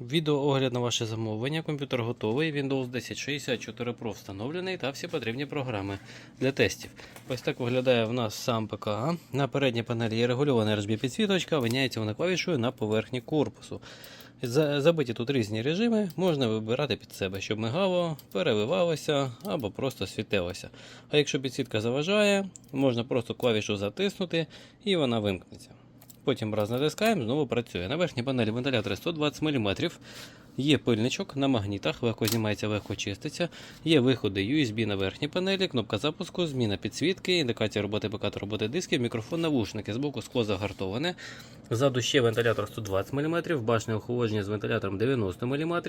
Відеоогляд на ваше замовлення. Комп'ютер готовий. Windows 10 64 Pro встановлений та всі потрібні програми для тестів. Ось так виглядає в нас сам ПК. На передній панелі є регульована RGB підсвіточка, виняється вона клавішою на поверхні корпусу. Забиті тут різні режими, можна вибирати під себе, щоб мигало, переливалося або просто світилося. А якщо підсвітка заважає, можна просто клавішу затиснути і вона вимкнеться. Потім раз натискаємо, знову працює. На верхній панелі вентилятори 120 мм. Є пильничок на магнітах, легко знімається, легко чиститься. Є виходи USB на верхній панелі, кнопка запуску, зміна підсвітки, індикація роботи ПК та роботи дисків, мікрофон, навушники. Збоку скло загартоване. Ззаду ще вентилятор 120 мм, башне охолодження з вентилятором 90 мм.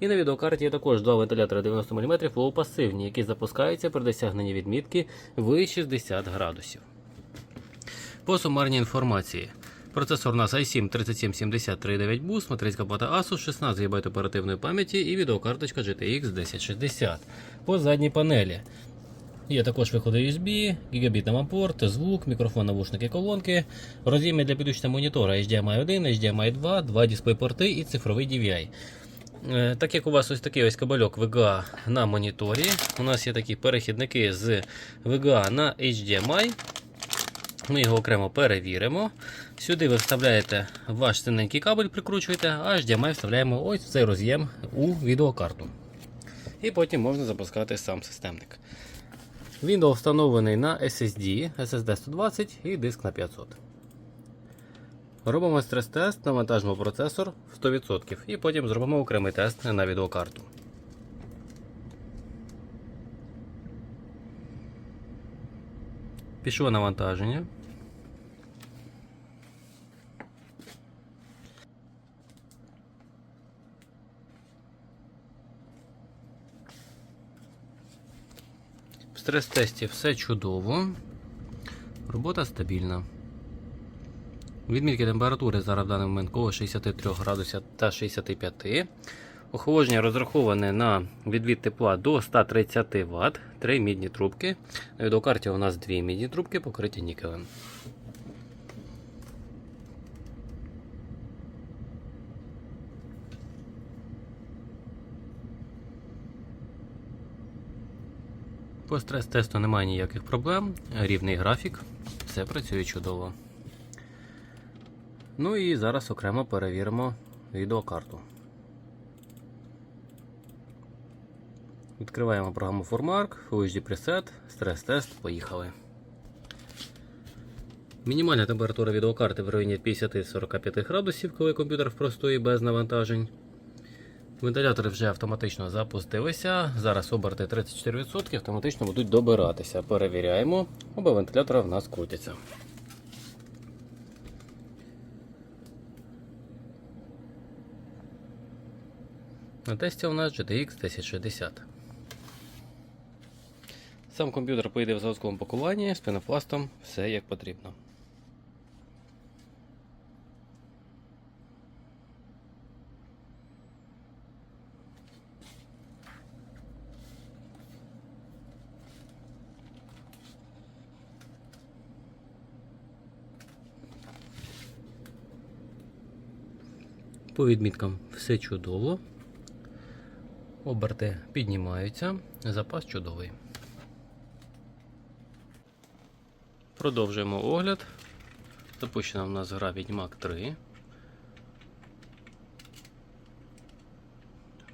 І на відеокарті є також два вентилятори 90 мм лоу-пасивні, які запускаються при досягненні відмітки в 60 градусів. По сумарній інформації. Процесор у нас i7 3770 Boost, матрицька плата Asus, 16 ГБ оперативної пам'яті і відеокарточка GTX 1060. По задній панелі є також виходи USB, гігабітний порт, звук, мікрофон, навушники, колонки, роз'єми для підключення монітора HDMI 1, HDMI 2, два DisplayPorти і цифровий DVI. Е, Так як у вас ось такий ось кабельок VGA на моніторі, у нас є такі перехідники з VGA на HDMI. Ми його окремо перевіримо. Сюди ви вставляєте ваш синенький кабель, прикручуєте, а HDMI вставляємо ось в цей роз'єм у відеокарту. І потім можна запускати сам системник. Windows встановлений на SSD, SSD 120 і диск на 500. Робимо стрес-тест, навантажимо процесор в 100% і потім зробимо окремий тест на відеокарту. Пішло навантаження. В стрес-тесті все чудово. Робота стабільна. Відмітки температури зараз в даний момент коло 63 градусів та 65. Охолодження розраховане на відвід тепла до 130 Вт. Три мідні трубки. На відеокарті у нас дві мідні трубки покриті нікелем. По стрес-тесту немає ніяких проблем. Рівний графік. Все працює чудово. Ну і зараз окремо перевіримо відеокарту. Відкриваємо програму Formark, UHD Preset, стрес-тест, поїхали. Мінімальна температура відеокарти в районі 50-45 градусів, коли комп'ютер в простої без навантажень. Вентилятори вже автоматично запустилися. Зараз оберти 34% автоматично будуть добиратися. Перевіряємо, оба вентилятора в нас крутяться. На тесті у нас GTX 1060. Сам комп'ютер поїде в заводському пакуванні з пенопластом, все як потрібно. По відміткам все чудово. Оберти піднімаються, запас чудовий. Продовжуємо огляд. Запущена в нас гра Відьмак 3.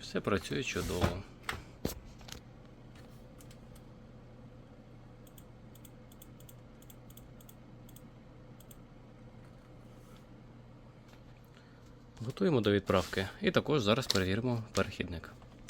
Все працює чудово. Готуємо до відправки. І також зараз перевіримо перехідник.